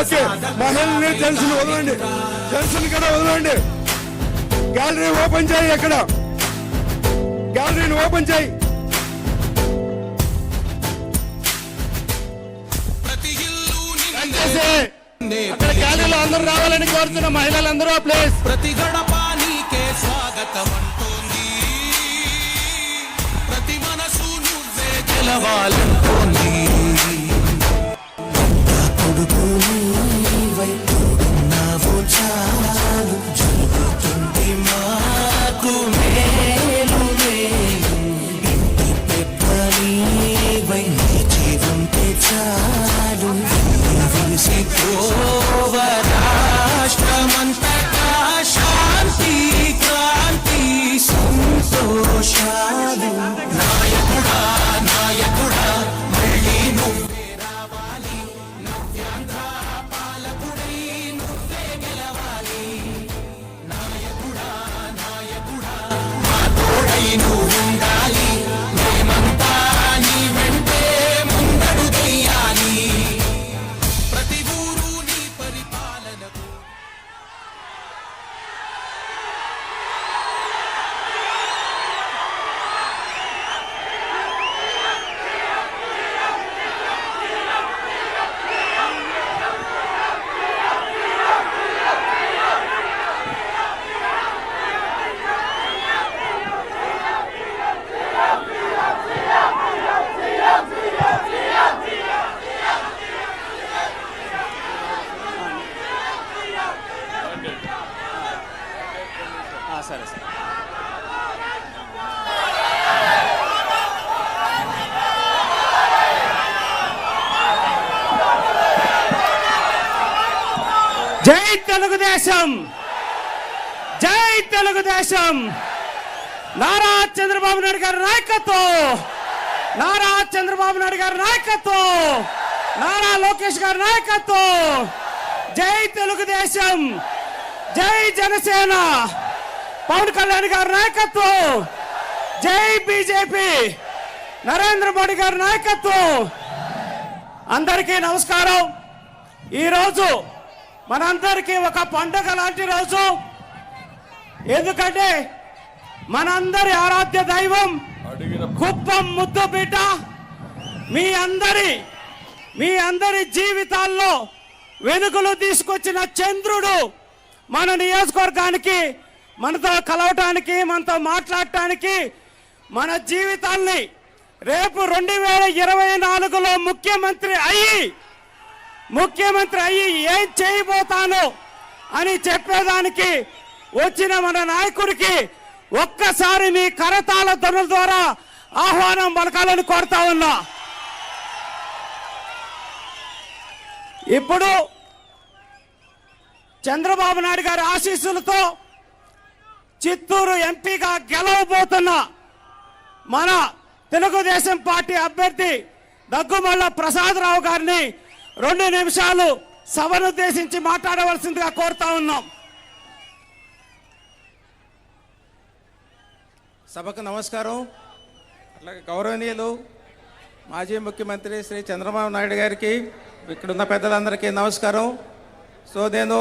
Okay. మహిళల్ని gents వదలండి. జెంట్స్ని కూడా వదలండి. గ్యాలరీ ఓపెన్ చేయి అక్కడ గ్యాలరీని ఓపెన్ చేయి. అక్కడ గ్యాలరీలో అందరూ రావాలని కోరుతున్న మహిళలందరూ ప్లేస్. ప్రతి గడప నీకే స్వాగతం అంటోంది ప్రతి మనసు నువ్వే గెలవాలంటోంది boşadım. జై తెలుగుదేశం! జై తెలుగుదేశం! నారా చంద్రబాబు నాయుడు గారి నాయకత్వం! నారా చంద్రబాబు నాయుడు గారి నాయకత్వం! నారా లోకేష్ గారి నాయకత్వం! జై తెలుగుదేశం! జై జనసేన! పవన్ కళ్యాణ్ గారి నాయకత్వం! జై బీజేపీ! నరేంద్ర మోడీ గారి నాయకత్వం! అందరికీ నమస్కారం. ఈరోజు మనందరికీ ఒక పండగ లాంటి రోజు. ఎందుకంటే మనందరి ఆరాధ్య దైవం కుప్పం ముద్దు బిడ్డ మీ అందరి మీ అందరి జీవితాల్లో వెనుకలు తీసుకొచ్చిన చంద్రుడు మన నియోజకవర్గానికి మనతో కలవటానికి మనతో మాట్లాడటానికి మన జీవితాల్ని రేపు రెండు వేల ఇరవై నాలుగులో ముఖ్యమంత్రి అయ్యి ముఖ్యమంత్రి అయ్యి ఏం చేయబోతాను అని చెప్పేదానికి వచ్చిన మన నాయకుడికి ఒక్కసారి మీ కరతాళ ధ్వనుల ద్వారా ఆహ్వానం పలకాలని కోరుతా ఉన్నా. ఇప్పుడు చంద్రబాబు నాయుడు గారి ఆశీస్సులతో చిత్తూరు ఎంపీగా గెలవబోతున్న మన తెలుగుదేశం పార్టీ అభ్యర్థి దగ్గుమల్ల ప్రసాదరావు గారిని రెండు నిమిషాలు సభనుద్దేశించి మాట్లాడవలసిందిగా కోరుతా ఉన్నాం. సభకు నమస్కారం. అట్లాగే గౌరవనీయులు మాజీ ముఖ్యమంత్రి శ్రీ చంద్రబాబు నాయుడు గారికి ఇక్కడున్న పెద్దలందరికీ నమస్కారం. సో నేను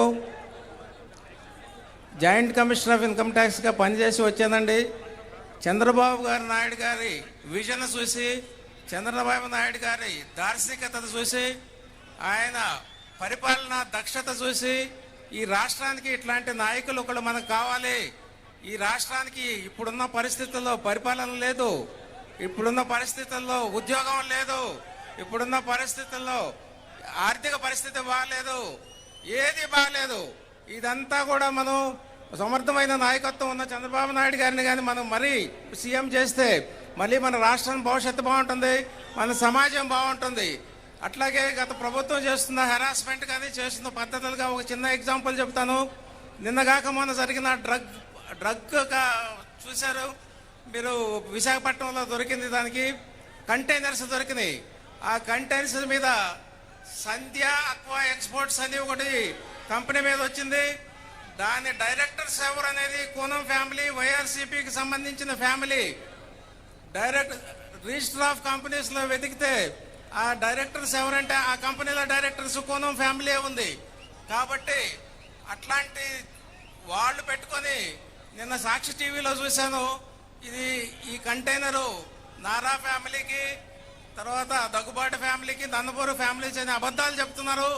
జాయింట్ కమిషనర్ ఆఫ్ ఇన్కమ్ ట్యాక్స్గా పనిచేసి వచ్చానండి. చంద్రబాబు గారి నాయుడు గారి విజన్ చూసి చంద్రబాబు నాయుడు గారి దార్శనికత చూసి ఆయన పరిపాలన దక్షత చూసి ఈ రాష్ట్రానికి ఇట్లాంటి నాయకులు ఒకళ్ళు మనకు కావాలి. ఈ రాష్ట్రానికి ఇప్పుడున్న పరిస్థితుల్లో పరిపాలన లేదు. ఇప్పుడున్న పరిస్థితుల్లో ఉద్యోగం లేదు. ఇప్పుడున్న పరిస్థితుల్లో ఆర్థిక పరిస్థితి బాగాలేదు ఏది బాగాలేదు ఇదంతా కూడా మనం సమర్థమైన నాయకత్వం ఉన్న చంద్రబాబు నాయుడు గారిని కానీ మనం మరీ సీఎం చేస్తే మళ్ళీ మన రాష్ట్రం భవిష్యత్తు బాగుంటుంది. మన సమాజం బాగుంటుంది. అట్లాగే గత ప్రభుత్వం చేస్తున్న హెరాస్మెంట్ కానీ చేస్తున్న పద్ధతులుగా ఒక చిన్న ఎగ్జాంపుల్ చెప్తాను. నిన్నగాక మొన్న జరిగిన డ్రగ్ డ్రగ్ చూశారు. మీరు విశాఖపట్నంలో దొరికింది దానికి. కంటైనర్స్ దొరికినాయి. ఆ కంటైనర్స్ మీద సంధ్య అక్వా ఎక్స్పోర్ట్స్ అని ఒకటి కంపెనీ మీద వచ్చింది. దాని డైరెక్టర్స్ ఎవరు అనేది కోనం ఫ్యామిలీ వైఆర్సీపీకి సంబంధించిన ఫ్యామిలీ డైరెక్ట్ రిజిస్టర్ ఆఫ్ కంపెనీస్లో వెతికితే ఆ డైరెక్టర్స్ ఎవరంటే ఆ కంపెనీలో డైరెక్టర్స్ కోనం ఫ్యామిలీ ఉంది. కాబట్టి అట్లాంటి వాళ్ళు పెట్టుకొని నిన్న సాక్షి టీవీలో చూశాను. ఇది ఈ కంటైనరు నారా ఫ్యామిలీకి తర్వాత దగ్గుబాటు ఫ్యామిలీకి నందపూర్ ఫ్యామిలీస్ అనే అబద్ధాలు చెప్తున్నారు.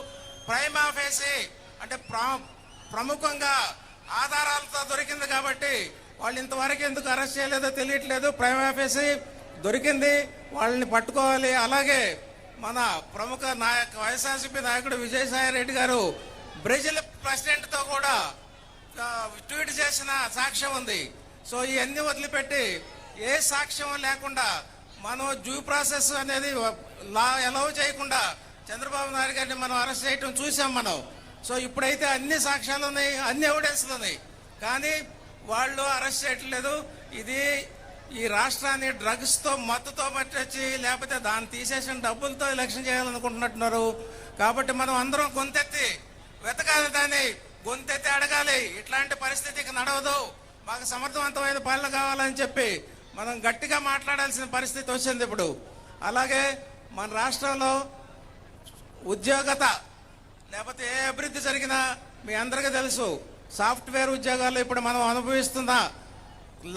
ప్రైమ్ ఆఫేసి అంటే ప్రముఖంగా ఆధారాలతో దొరికింది కాబట్టి వాళ్ళు ఇంతవరకు ఎందుకు అరెస్ట్ చేయలేదో తెలియట్లేదు. ప్రైమ్ ఆఫేసి దొరికింది వాళ్ళని పట్టుకోవాలి. అలాగే మన ప్రముఖ నాయక వైఎస్ఆర్సీపీ నాయకుడు విజయసాయి రెడ్డి గారు బ్రెజిల్ ప్రెసిడెంట్తో కూడా ట్వీట్ చేసిన సాక్ష్యం ఉంది. సో ఇవన్నీ వదిలిపెట్టి ఏ సాక్ష్యం లేకుండా మనం డ్యూ ప్రాసెస్ అనేది లా ఎలవ్ చేయకుండా చంద్రబాబు నాయుడు గారిని మనం అరెస్ట్ చేయటం చూసాం మనం. సో ఇప్పుడైతే అన్ని సాక్ష్యాలు ఉన్నాయి అన్ని ఎవిడెన్స్లు ఉన్నాయి. కానీ వాళ్ళు అరెస్ట్ చేయట్లేదు. ఇది ఈ రాష్ట్రాన్ని డ్రగ్స్తో మత్తుతో పట్టొచ్చి లేకపోతే దాన్ని తీసేసిన డబ్బులతో ఎలక్షన్ చేయాలనుకుంటున్నట్టున్నారు. కాబట్టి మనం అందరం గొంతెత్తి వెతకాలి దాన్ని గొంతెత్తి అడగాలి. ఇట్లాంటి పరిస్థితికి నడవదు. మాకు సమర్థవంతమైన పాలన కావాలని చెప్పి మనం గట్టిగా మాట్లాడాల్సిన పరిస్థితి వచ్చింది ఇప్పుడు. అలాగే మన రాష్ట్రంలో ఉద్యోగత లేకపోతే ఏ అభివృద్ధి జరిగినా మీ అందరికీ తెలుసు. సాఫ్ట్వేర్ ఉద్యోగాలు ఇప్పుడు మనం అనుభవిస్తున్నా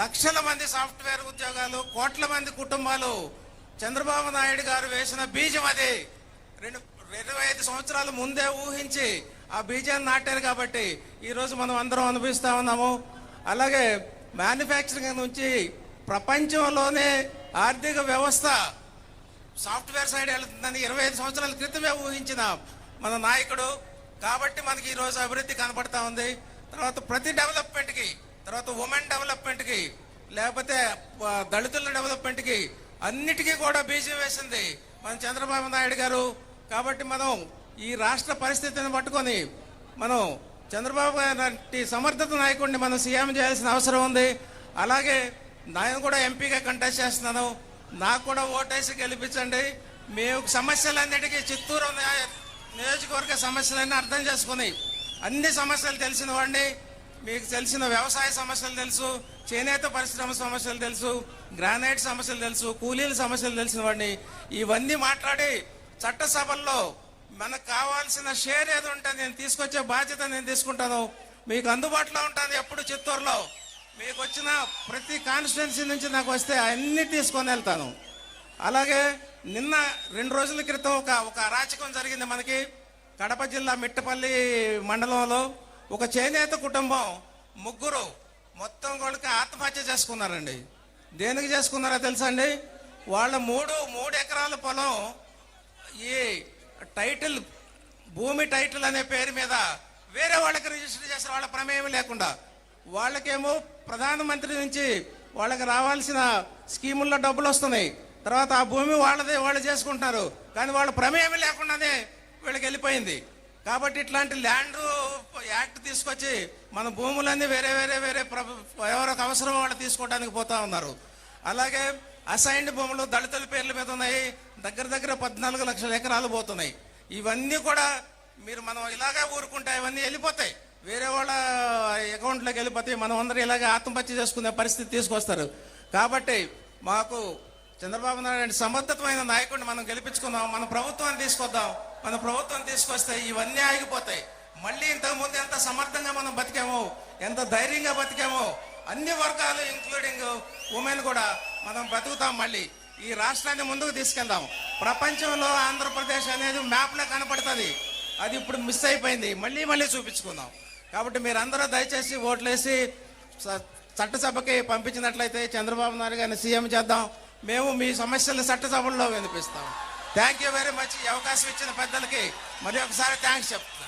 లక్షల మంది సాఫ్ట్వేర్ ఉద్యోగాలు కోట్ల మంది కుటుంబాలు చంద్రబాబు నాయుడు గారు వేసిన బీజం అది. రెండు ఇరవై ఐదు సంవత్సరాల ముందే ఊహించి ఆ బీజాన్ని నాటారు కాబట్టి ఈరోజు మనం అందరం అనుభవిస్తూ ఉన్నాము. అలాగే మ్యానుఫ్యాక్చరింగ్ నుంచి ప్రపంచంలోనే ఆర్థిక వ్యవస్థ సాఫ్ట్వేర్ సైడ్ వెళ్తుందని ఇరవై ఐదు సంవత్సరాల క్రితమే ఊహించిన మన నాయకుడు. కాబట్టి మనకి ఈ రోజు అభివృద్ధి కనపడతా ఉంది. తర్వాత ప్రతి డెవలప్మెంట్కి తర్వాత ఉమెన్ డెవలప్మెంట్కి లేకపోతే దళితుల డెవలప్మెంట్కి అన్నిటికీ కూడా బీజం వేసింది మన చంద్రబాబు నాయుడు గారు. కాబట్టి మనం ఈ రాష్ట్ర పరిస్థితిని పట్టుకొని మనం చంద్రబాబు గారి సమర్థత నాయకుడిని మనం సీఎం చేయాల్సిన అవసరం ఉంది. అలాగే నేను కూడా ఎంపీగా కంటెస్ట్ చేస్తున్నాను. నాకు కూడా ఓటేసి గెలిపించండి. మేము సమస్యలన్నిటికీ చిత్తూరు నియోజకవర్గ సమస్యలన్నీ అర్థం చేసుకుని అన్ని సమస్యలు తెలిసిన వాడిని మీకు తెలిసిన వ్యవసాయ సమస్యలు తెలుసు చేనేత పరిశ్రమ సమస్యలు తెలుసు గ్రానైట్ సమస్యలు తెలుసు కూలీల సమస్యలు తెలిసిన వాడిని ఇవన్నీ మాట్లాడి చట్టసభల్లో మనకు కావాల్సిన షేర్ ఏది ఉంటే నేను తీసుకొచ్చే బాధ్యత నేను తీసుకుంటాను. మీకు అందుబాటులో ఉంటాను ఎప్పుడు చిత్తూరులో. మీకు వచ్చిన ప్రతి కాన్స్టిట్యున్సీ నుంచి నాకు వస్తే అన్నీ తీసుకొని వెళ్తాను. అలాగే నిన్న రెండు రోజుల క్రితం ఒక ఒక అరాచకం జరిగింది మనకి. కడప జిల్లా మిట్టపల్లి మండలంలో ఒక చేనేత కుటుంబం ముగ్గురు మొత్తం వాళ్ళకి ఆత్మహత్య చేసుకున్నారండి. దేనికి చేసుకున్నారో తెలుసా అండి? వాళ్ళ మూడు మూడు ఎకరాల పొలం ఈ టైటిల్ భూమి టైటిల్ అనే పేరు మీద వేరే వాళ్ళకి రిజిస్టర్ చేసిన వాళ్ళ ప్రమేయం లేకుండా వాళ్ళకేమో ప్రధానమంత్రి నుంచి వాళ్ళకి రావాల్సిన స్కీముల్లో డబ్బులు వస్తున్నాయి. తర్వాత ఆ భూమి వాళ్ళదే వాళ్ళు చేసుకుంటున్నారు. కానీ వాళ్ళ ప్రమేయం లేకుండానే వీళ్ళకి వెళ్ళిపోయింది. కాబట్టి ఇట్లాంటి ల్యాండ్ యాక్ట్ తీసుకొచ్చి మన భూములన్నీ వేరే వేరే వేరే ప్రభు ఎవరికి అవసరం వాళ్ళు తీసుకోవడానికి పోతా ఉన్నారు. అలాగే అసైన్డ్ భూములు దళితుల పేర్ల మీద ఉన్నాయి. దగ్గర దగ్గర పద్నాలుగు లక్షల ఎకరాలు పోతున్నాయి. ఇవన్నీ కూడా మీరు మనం ఇలాగే ఊరుకుంటే ఇవన్నీ వెళ్ళిపోతాయి. వేరే వాళ్ళ అకౌంట్లోకి వెళ్ళిపోతాయి మనం అందరూ ఇలాగే ఆత్మహత్య చేసుకునే పరిస్థితి తీసుకొస్తారు. కాబట్టి మాకు చంద్రబాబు నాయుడు సమర్థతమైన నాయకుడిని మనం గెలిపించుకుందాం మన ప్రభుత్వాన్ని తీసుకొద్దాం. మన ప్రభుత్వం తీసుకొస్తే ఇవన్నీ ఆగిపోతాయి. మళ్ళీ ఇంతకు ముందు ఎంత సమర్థంగా మనం బతికామో ఎంత ధైర్యంగా బతికామో అన్ని వర్గాలు ఇంక్లూడింగ్ ఉమెన్ కూడా మనం బతుకుతాం మళ్ళీ. ఈ రాష్ట్రాన్ని ముందుకు తీసుకెళ్దాం. ప్రపంచంలో ఆంధ్రప్రదేశ్ అనేది మ్యాప్లో కనపడుతుంది. అది ఇప్పుడు మిస్ అయిపోయింది. మళ్ళీ మళ్ళీ చూపించుకుందాం. కాబట్టి మీరందరూ దయచేసి ఓట్లేసి చట్టసభకి పంపించినట్లయితే చంద్రబాబు నాయుడు గారిని సీఎం చేద్దాం. మేము మీ సమస్యలు చట్టసభల్లో వినిపిస్తాం. థ్యాంక్ యూ వెరీ మచ్ ఈ అవకాశం ఇచ్చిన పెద్దలకి మరి ఒకసారి థ్యాంక్స్ చెప్తాం.